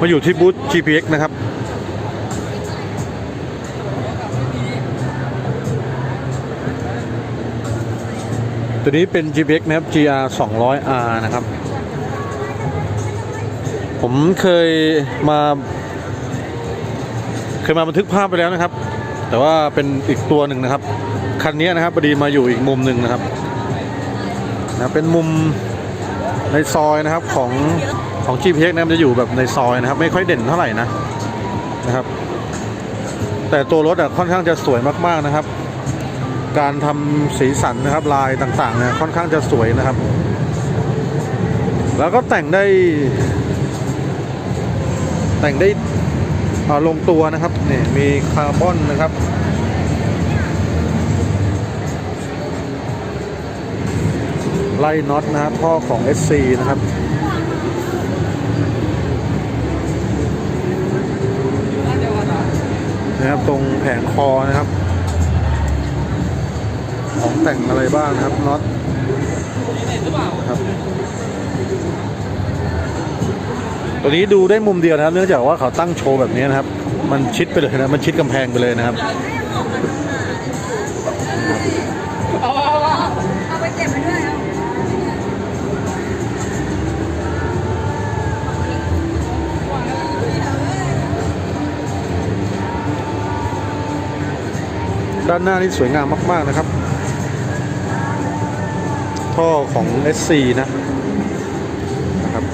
มาอยู่ที่บูธ GPX นะครับตัวนี้เป็น GPX นะครับ GR 200R นะครับ ผมเคยมา เคยมาบันทึกภาพไปแล้วนะครับ แต่ว่าเป็นอีกตัวหนึ่งนะครับ คันนี้นะครับพอดีมาอยู่อีกมุมหนึ่งนะครับนะเป็นมุมในซอยนะครับของ ของ GPX นะครับจะอยู่แบบในซอยนะครับ ไม่ค่อยเด่นเท่าไหร่นะนะครับ แต่ตัวรถอะค่อนข้างจะสวยมากๆนะครับ การทำสีสันนะครับลายต่างๆเนี่ยค่อนข้างจะสวยนะครับ แล้วก็แต่งได้ แต่งได้ลงตัวนะครับเนี่ยมีคาร์บอนนะครับไล่น็อตนะครับท่อของ SC นะครับ นะครับ ตรงแผงคอนะครับ ของแต่งอะไรบ้างนะครับน็อตครับตัวนี้ดูได้มุมเดียวนะครับ เนื่องจากว่าเขาตั้งโชว์แบบนี้นะครับ มันชิดไปเลยนะมันชิดกำแพงไปเลยนะครับ ด้านหน้านี่สวยงามมากๆนะครับ ท่อของ SC นะนะครับ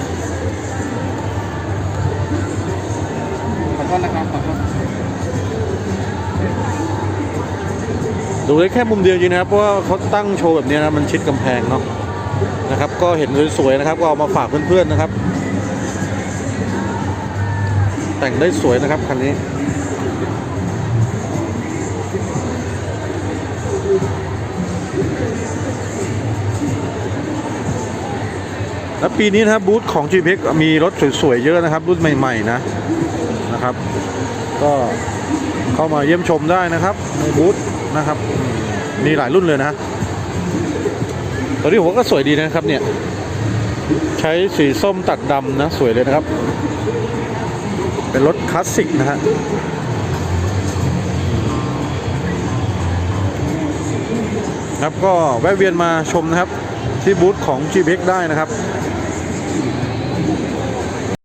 ขอโทษนะครับขอโทษดูได้แค่มุมเดียวจริงนะครับเพราะว่าเขาตั้งโชว์แบบนี้นะมันชิดกำแพงเนาะนะครับ ก็เห็นสวยๆนะครับ ก็เอามาฝากเพื่อนๆนะครับ แต่งได้สวยนะครับคันนี้ แล้วปีนี้นะครับบูธของ GPX มีรถสวยๆเยอะนะครับ รุ่นใหม่ๆนะนะครับ ก็เข้ามาเยี่ยมชมได้นะครับในบูธนะครับมีหลายรุ่นเลยนะตัวนี้ผมว่าก็สวยดีนะครับเนี่ย ใช้สีส้มตัดดำนะ สวยเลยนะครับ เป็นรถคลาสสิกนะฮะ ครับก็แวะเวียนมาชมนะครับที่บูธของ GPX ได้นะครับ